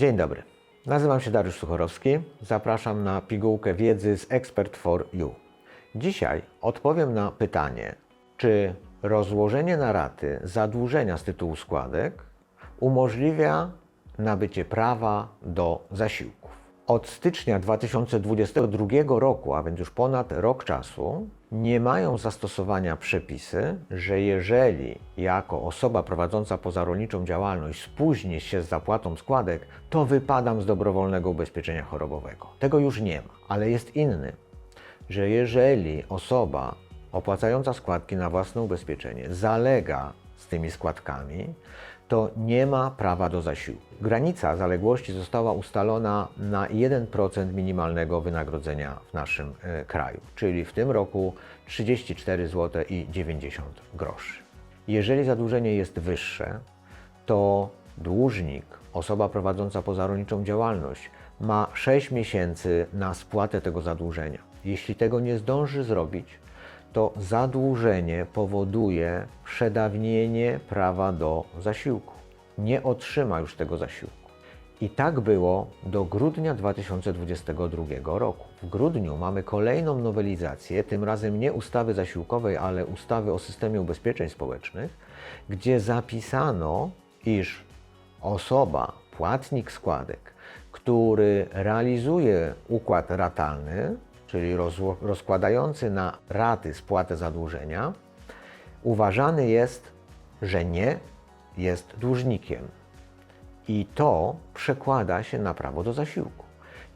Dzień dobry. Nazywam się Dariusz Suchorowski. Zapraszam na pigułkę wiedzy z Expert for You. Dzisiaj odpowiem na pytanie, czy rozłożenie na raty zadłużenia z tytułu składek umożliwia nabycie prawa do zasiłków. Od stycznia 2022 roku, a więc już ponad rok czasu, nie mają zastosowania przepisy, że jeżeli jako osoba prowadząca pozarolniczą działalność spóźnię się z zapłatą składek, to wypadam z dobrowolnego ubezpieczenia chorobowego. Tego już nie ma, ale jest inny, że jeżeli osoba opłacająca składki na własne ubezpieczenie zalega z tymi składkami, to nie ma prawa do zasiłku. Granica zaległości została ustalona na 1% minimalnego wynagrodzenia w naszym e, kraju, czyli w tym roku 34 zł i 90 groszy. Jeżeli zadłużenie jest wyższe, to dłużnik, osoba prowadząca pozarolniczą działalność, ma 6 miesięcy na spłatę tego zadłużenia. Jeśli tego nie zdąży zrobić, to zadłużenie powoduje przedawnienie prawa do zasiłku. Nie otrzyma już tego zasiłku. I tak było do grudnia 2022 roku. W grudniu mamy kolejną nowelizację, tym razem nie ustawy zasiłkowej, ale ustawy o systemie ubezpieczeń społecznych, gdzie zapisano, iż osoba, płatnik składek, który realizuje układ ratalny, czyli rozkładający na raty spłatę zadłużenia, uważany jest, że nie jest dłużnikiem. I to przekłada się na prawo do zasiłku.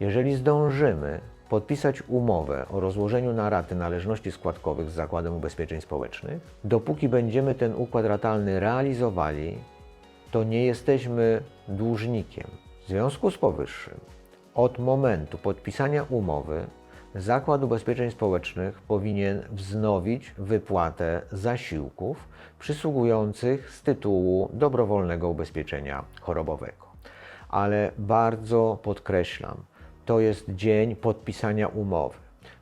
Jeżeli zdążymy podpisać umowę o rozłożeniu na raty należności składkowych z Zakładem Ubezpieczeń Społecznych, dopóki będziemy ten układ ratalny realizowali, to nie jesteśmy dłużnikiem. W związku z powyższym, od momentu podpisania umowy, Zakład Ubezpieczeń Społecznych powinien wznowić wypłatę zasiłków przysługujących z tytułu dobrowolnego ubezpieczenia chorobowego. Ale bardzo podkreślam, to jest dzień podpisania umowy.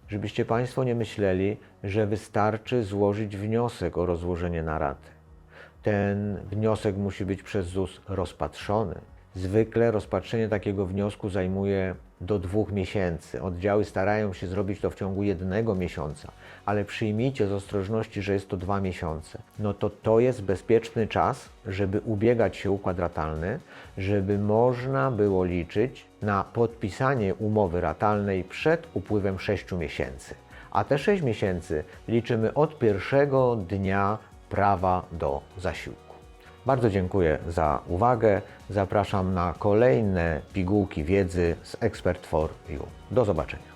Żebyście Państwo nie myśleli, że wystarczy złożyć wniosek o rozłożenie na raty ten wniosek musi być przez ZUS rozpatrzony. Zwykle rozpatrzenie takiego wniosku zajmuje do dwóch miesięcy. Oddziały starają się zrobić to w ciągu jednego miesiąca, ale przyjmijcie z ostrożności, że jest to dwa miesiące. No to to jest bezpieczny czas, żeby ubiegać się układ ratalny, żeby można było liczyć na podpisanie umowy ratalnej przed upływem sześciu miesięcy. A te sześć miesięcy liczymy od pierwszego dnia prawa do zasiłku. Bardzo dziękuję za uwagę. Zapraszam na kolejne pigułki wiedzy z Expert for You. Do zobaczenia.